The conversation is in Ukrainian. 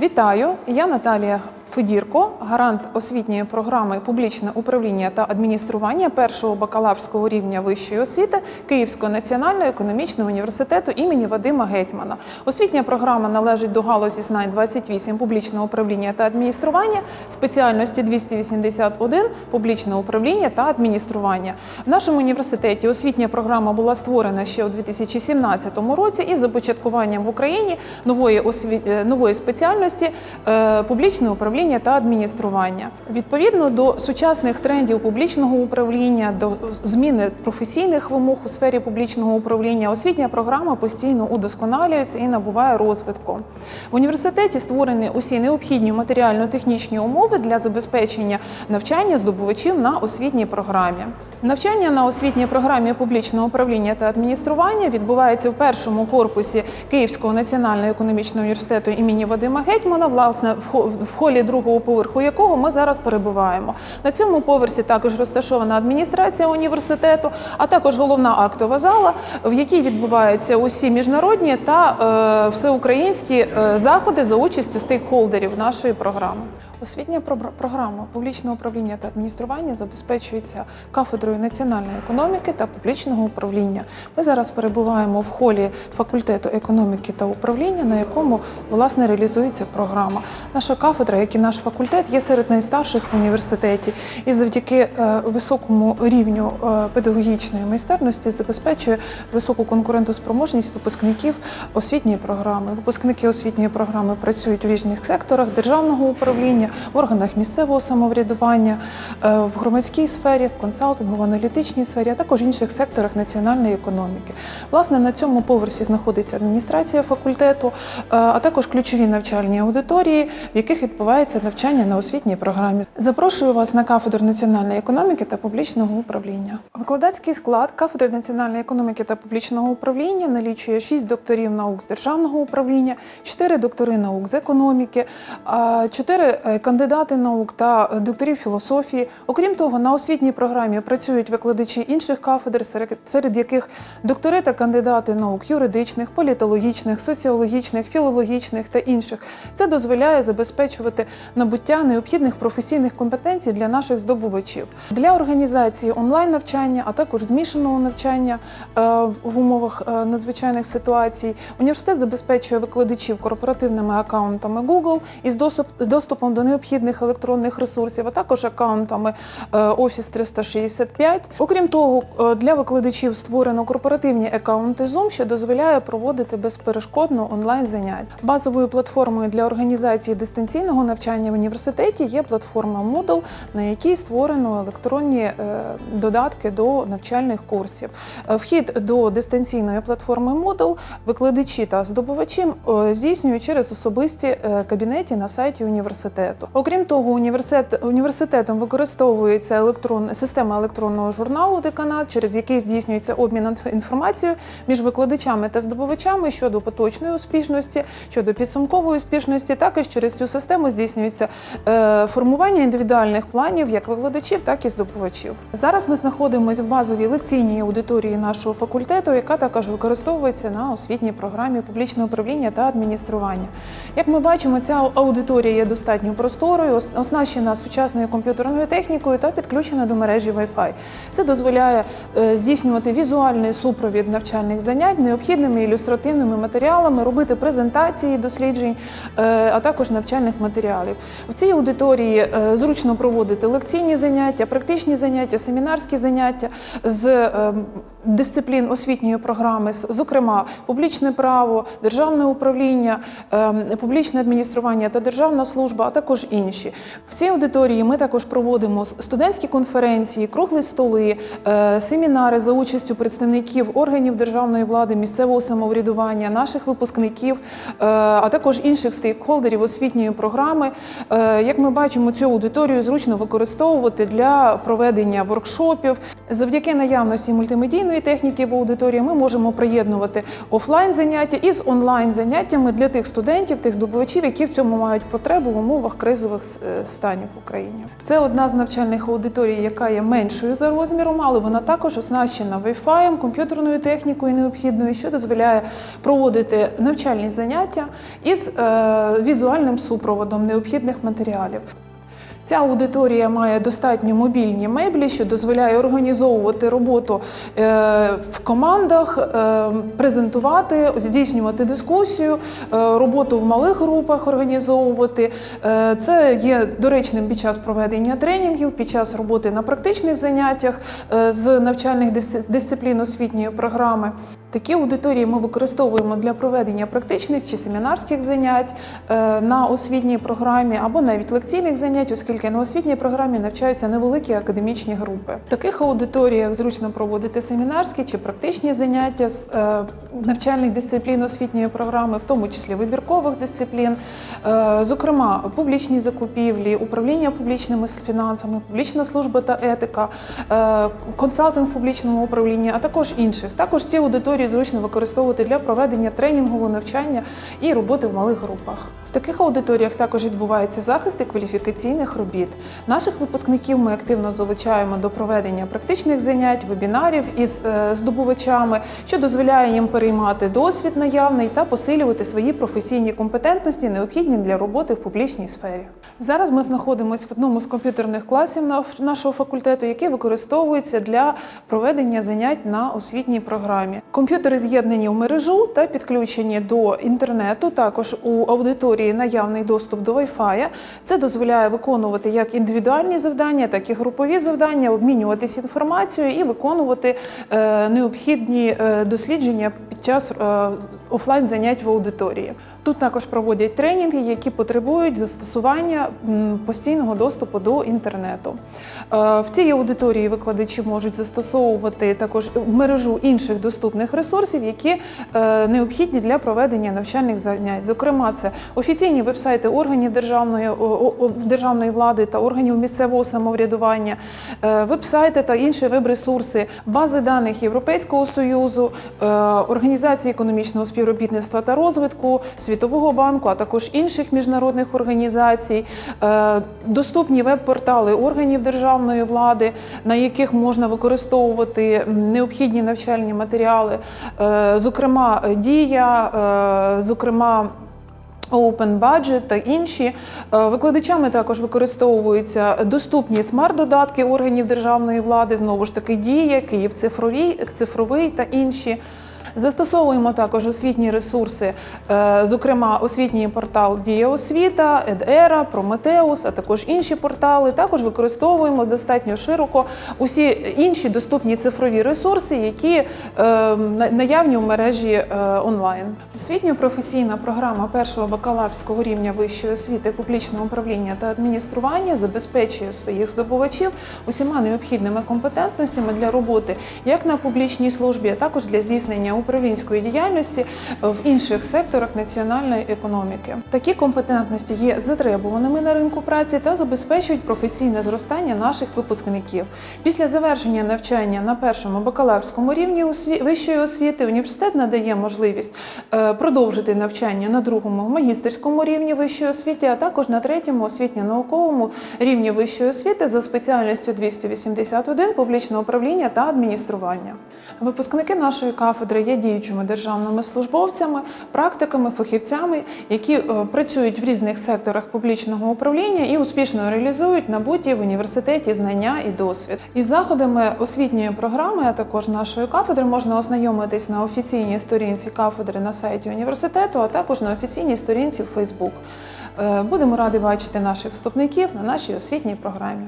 Вітаю! Я Наталія Федірко, гарант освітньої програми Публічне управління та адміністрування першого бакалаврського рівня вищої освіти Київського національного економічного університету імені Вадима Гетьмана. Освітня програма належить до галузі знань 28 публічного управління та адміністрування, спеціальності 281 публічне управління та адміністрування. В нашому університеті освітня програма була створена ще у 2017 році із започаткуванням в Україні нової осві... е, нової спеціальності е, публічне управління та адміністрування. Відповідно до сучасних трендів публічного управління, до зміни професійних вимог у сфері публічного управління, освітня програма постійно удосконалюється і набуває розвитку. В університеті створені усі необхідні матеріально-технічні умови для забезпечення навчання здобувачів на освітній програмі. Навчання на освітній програмі публічного управління та адміністрування відбувається в першому корпусі Київського національного економічного університету імені Вадима Гетьмана, власне, в хо- в холі другого поверху якого ми зараз перебуваємо. На цьому поверсі також розташована адміністрація університету, а також головна актова зала, в якій відбуваються усі міжнародні та е, всеукраїнські е, заходи за участю стейкхолдерів нашої програми. Освітня про- програма публічного управління та адміністрування забезпечується кафедрою національної економіки та публічного управління. Ми зараз перебуваємо в холі факультету економіки та управління, на якому власне реалізується програма. Наша кафедра, як і наш факультет, є серед найстарших в університеті, і завдяки е, високому рівню е, педагогічної майстерності забезпечує високу конкурентоспроможність випускників освітньої програми. Випускники освітньої програми працюють у різних секторах державного управління, в органах місцевого самоврядування, е, в громадській сфері, в консалтингово-аналітичній сфері, а також інших секторах національної економіки. Власне, на цьому поверсі знаходиться адміністрація факультету, е, а також ключові навчальні аудиторії, в яких відбувається навчання на освітній програмі. Запрошую вас на кафедру національної економіки та публічного управління. Викладацький склад кафедри національної економіки та публічного управління налічує 6 докторів наук з державного управління, 4 доктори наук з економіки, 4 кандидати наук та е, докторів філософії. Окрім того, на освітній програмі працюють викладачі інших кафедр, серед- яких доктори та кандидати наук юридичних, політологічних, соціологічних, філологічних та інших. Це дозволяє забезпечувати набуття необхідних професійних компетенцій для наших здобувачів для організації онлайн навчання, а також змішаного навчання е, в умовах е, надзвичайних ситуацій. Університет забезпечує викладачів корпоративними акаунтами Google із доступ, доступом до необхідних електронних ресурсів, а також акаунтами е, Office 365. Окрім того, е, для викладачів створено корпоративні акаунти Zoom, що дозволяє проводити безперешкодно онлайн занять. Базовою платформою для організації дистанційного навчання в університеті є платформа Moodle, на якій створено електронні е, додатки до навчальних курсів. Вхід до дистанційної платформи Moodle викладачі та здобувачі здійснюють через особисті кабінеті на сайті університету. Окрім того, університет, університетом використовується електрон, система електронного журналу деканат, через який здійснюється обмін інформацією між викладачами та здобувачами щодо поточної успішності, щодо підсумкової успішності. Також через цю систему здійснюється е, формування індивідуальних планів як викладачів, так і здобувачів. Зараз ми знаходимося в базовій лекційній аудиторії нашого факультету, яка також використовується на освітній програмі публічного управління та адміністрування. Як ми бачимо, ця аудиторія є достатньо просторою, ос- оснащена сучасною комп'ютерною технікою та підключена до мережі Wi-Fi. Це дозволяє е, здійснювати візуальний супровід навчальних занять необхідними ілюстративними матеріалами, робити презентації досліджень, е, а також навчальних матеріалів. В цій аудиторії е, зручно проводити лекційні заняття, практичні заняття, семінарські заняття з дисциплін освітньої програми, зокрема публічне право, державне управління, е, публічне адміністрування та державна служба, а також інші. В цій аудиторії ми також проводимо студентські конференції, круглі столи, е, семінари за участю представників органів державної влади, місцевого самоврядування, наших випускників, е, а також інших стейкхолдерів освітньої програми. Е, Як ми бачимо, цю аудиторію зручно використовувати для проведення воркшопів. Завдяки наявності мультимедійної техніки в аудиторії ми можемо приєднувати офлайн заняття із онлайн заняттями для тих студентів, тих здобувачів, які в цьому мають потребу в умовах кризових е, станів в Україні. Це одна з навчальних аудиторій, яка є меншою за розміром, але вона також оснащена Wi-Fi, комп'ютерною технікою необхідною, що дозволяє проводити навчальні заняття із е, візуальним супроводом необхідних матеріалів. Ця аудиторія має достатньо мобільні меблі, що дозволяє організовувати роботу е, в командах, е, презентувати, здійснювати дискусію, е, роботу в малих групах організовувати. Це є доречним під час проведення тренінгів, під час роботи на практичних заняттях з навчальних дисциплін освітньої програми. Такі аудиторії ми використовуємо для проведення практичних чи семінарських занять е, на освітній програмі або навіть лекційних занять, оскільки на освітній програмі навчаються невеликі академічні групи. В таких аудиторіях зручно проводити семінарські чи практичні заняття з е, навчальних дисциплін освітньої програми, в тому числі вибіркових дисциплін, е, зокрема публічні закупівлі, управління публічними фінансами, публічна служба та етика, консалтинг в публічному управлінні, а також інших. Також ці аудиторії зручно використовувати для проведення тренінгового навчання і роботи в малих групах. Таких аудиторіях також відбуваються захисти кваліфікаційних робіт. Наших випускників ми активно залучаємо до проведення практичних занять, вебінарів із е, здобувачами, що дозволяє їм переймати досвід наявний та посилювати свої професійні компетентності, необхідні для роботи в публічній сфері. Зараз ми знаходимося в одному з комп'ютерних класів нашого факультету, який використовується для проведення занять на освітній програмі. Комп'ютери з'єднані в мережу та підключені до інтернету. Також у аудиторії наявний доступ до Wi-Fi. Це дозволяє виконувати як індивідуальні завдання, так і групові завдання, обмінюватися інформацією і виконувати е, необхідні е, дослідження під час е, офлайн занять в аудиторії. Тут також проводять тренінги, які потребують застосування постійного доступу до інтернету. Е, В цій аудиторії викладачі можуть застосовувати також мережу інших доступних ресурсів, які е, необхідні для проведення навчальних занять. Зокрема, це офіційні вебсайти органів державної, державної влади та органів місцевого самоврядування, е, вебсайти та інші веб-ресурси, бази даних Європейського союзу, організації економічного співробітництва та розвитку, Світового банку, а також інших міжнародних організацій, е, доступні веб-портали органів державної влади, на яких можна використовувати необхідні навчальні матеріали, е, зокрема Дія, е, зокрема. Open Budget та інші викладачами також використовуються доступні смарт-додатки органів державної влади, знову ж таки дія, Київ цифровий, цифровий та інші. Застосовуємо також освітні ресурси, е, зокрема освітній портал Дія освіта, Едера, Прометеус, а також інші портали. Також використовуємо достатньо широко усі інші доступні цифрові ресурси, які е, на- наявні в мережі е, онлайн. Освітньо-професійна програма першого бакалаврського рівня вищої освіти, публічного управління та адміністрування забезпечує своїх здобувачів усіма необхідними компетентностями для роботи як на публічній службі, а також для здійснення управлінської діяльності в інших секторах національної економіки. Такі компетентності є затребуваними на ринку праці та забезпечують професійне зростання наших випускників. Після завершення навчання на першому бакалаврському рівні вищої освіти університет надає можливість е, продовжити навчання на другому магістерському рівні вищої освіти, а також на третьому освітньо-науковому рівні вищої освіти за спеціальністю 281 публічне управління та адміністрування. Випускники нашої кафедри є діючими державними службовцями, практиками, фахівцями, які е, працюють в різних секторах публічного управління і успішно реалізують набуті в університеті знання і досвід. Із заходами освітньої програми, а також нашої кафедри, можна ознайомитись на офіційній сторінці кафедри на сайті університету, а також на офіційній сторінці в. Е, Будемо раді бачити наших вступників на нашій освітній програмі.